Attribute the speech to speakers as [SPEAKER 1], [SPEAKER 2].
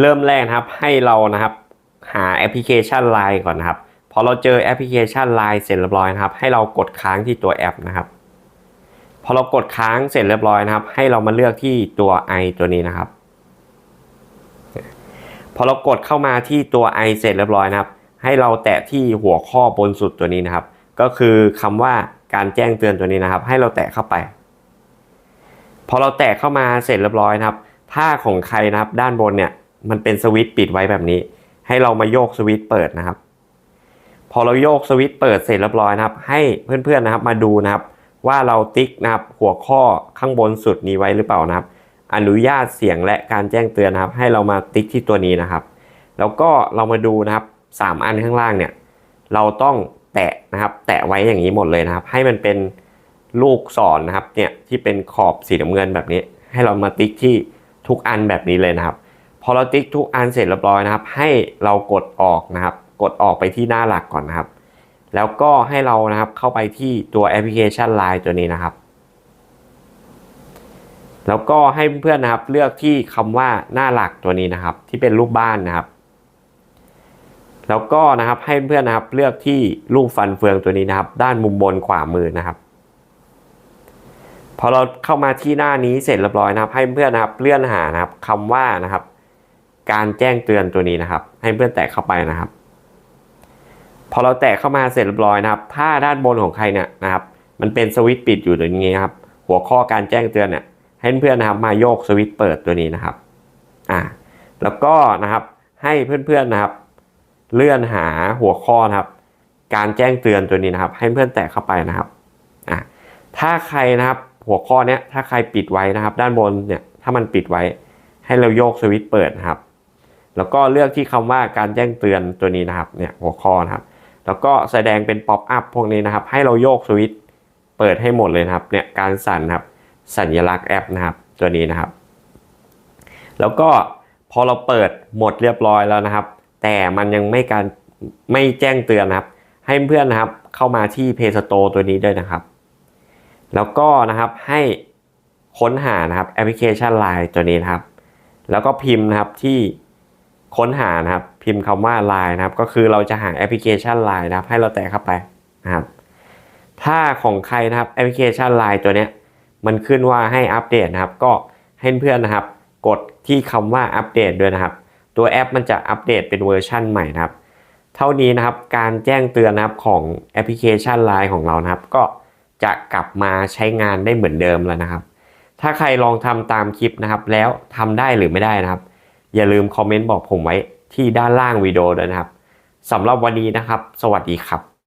[SPEAKER 1] เริ่มแรกนะครับให้เรานะครับหาแอปพลิเคชัน Line ก่อนนะครับพอเราเจอแอปพลิเคชัน Line เสร็จเรียบร้อยนะครับ ให้เรากดค้างที่ตัวแอปนะครับ พอเรากดค้างเสร็จเรียบร้อยนะครับ ให้เรามาเลือกที่ตัว i ตัวนี้นะครับ พอเรากดเข้ามาที่ตัว i เสร็จเรียบร้อยนะครับ ให้เราแตะที่หัวข้อบนสุดตัวนี้นะครับ ก็คือคำว่าการแจ้งเตือนตัวนี้นะครับ ให้เราแตะเข้าไป พอเราแตะเข้ามาเสร็จเรียบร้อยนะครับ ถ้าของใครนะครับด้านบนเนี่ย มันเป็นสวิตช์ปิดไว้แบบนี้ ให้เรามาโยกสวิตช์เปิดนะครับ พอเราโยกสวิตช์เปิดเสร็จเรียบร้อยนะครับ ให้เพื่อนๆนะครับมาดูนะครับ ว่าเราติ๊กนะครับ หัวข้อข้างบนสุดนี้ไว้หรือเปล่านะครับ อนุญาตเสียงและการแจ้งเตือนนะครับ ให้เรามาติ๊กที่ตัวนี้นะครับ แล้วก็เรามาดูนะครับสามอันข้างล่างเนี่ย เราต้องแตะนะครับ แตะไว้อย่างนี้หมดเลยนะครับ ให้มันเป็นลูกศรนะครับเนี่ยที่เป็นขอบสีน้ำเงินแบบนี้ ให้เรามาติ๊กที่ทุกอันแบบนี้เลยนะครับ พอเราติ๊กทุกอันเสร็จเรียบร้อยนะครับ ให้เรากดออกนะครับ กดออกไปที่หน้าหลักก่อนนะครับ แล้วก็ให้เรานะครับเข้าไปที่ตัวแอปพลิเคชัน Line ตัวนี้นะครับ แล้วก็ให้เพื่อนๆนะครับเลือกที่คำว่าหน้าหลักตัวนี้นะครับ ที่เป็นรูปบ้านนะครับ แล้วก็นะครับให้เพื่อนนะครับเลือกที่รูปฟันเฟืองตัวนี้นะครับ ด้านมุมบนขวามือนะครับพอเราเข้ามาที่หน้านี้เสร็จเรียบร้อยนะครับ ให้เพื่อนนะครับเลื่อนหานะครับคำว่านะครับ การแจ้งเตือนตัวนี้นะครับ ให้เพื่อนแตะเข้าไปนะครับ พอเราแตะเข้ามาเสร็จเรียบร้อยนะครับ ถ้าด้านบนของใครเนี่ยนะครับ มันเป็นสวิตช์ปิดอยู่ตรงนี้ครับ หัวข้อการแจ้งเตือนเนี่ยให้เพื่อนนะครับมาโยกสวิตช์เปิดตัวนี้นะครับอ่าแล้วก็นะครับให้เพื่อนๆนะครับ เลื่อนหาหัวข้อนะครับ การแจ้งเตือนตัวนี้นะครับ ให้เพื่อนแตะเข้าไปนะครับอ่าถ้าใครนะครับหัวข้อเนี้ยถ้าใครปิดไว้นะครับ ด้านบนเนี่ยถ้ามันปิดไว้ให้เราโยกสวิตช์เปิดนะครับ แล้วก็เลือกที่คำว่าการแจ้งเตือนตัวนี้นะครับเนี่ยหัวข้อนะครับ แล้วก็แสดงเป็นป๊อปอัพพวกนี้นะครับ ให้เราโยกสวิตช์เปิดให้หมดเลยนะครับเนี่ยการสั่นครับสัญลักษณ์แอปนะครับตัวนี้นะครับ แล้วก็พอเราเปิดหมดเรียบร้อยแล้วนะครับ แต่มันยังไม่การไม่แจ้งเตือนนะครับ ให้เพื่อนนะครับเข้ามาที่ Play Store ตัวนี้ด้วยนะครับ แล้วก็นะครับให้ค้นหานะครับแอปพลิเคชัน Line ตัวนี้นะครับ แล้วก็พิมพ์นะครับที่ ค้นหานะครับ พิมพ์คำว่า Line นะครับ ก็คือเราจะหาแอปพลิเคชัน Line นะครับ ให้เราแตะเข้าไปนะครับ ถ้าของใครนะครับแอปพลิเคชัน Line ตัวเนี้ยมันขึ้นว่าให้อัปเดตนะครับ ก็ให้เพื่อนนะครับ กดที่คำว่าอัปเดตด้วยนะครับ ตัวแอปมันจะอัปเดตเป็นเวอร์ชั่นใหม่นะครับ เท่านี้นะครับการแจ้งเตือนนะครับของแอปพลิเคชัน Line ของเรานะครับ ก็จะกลับมาใช้งานได้เหมือนเดิมแล้วนะครับ ถ้าใครลองทำตามคลิปนะครับ แล้วทำได้หรือไม่ได้นะครับ อย่าลืมคอมเมนต์บอกผมไว้ที่ด้านล่างวิดีโอด้วยนะครับสำหรับวันนี้นะครับ สวัสดีครับ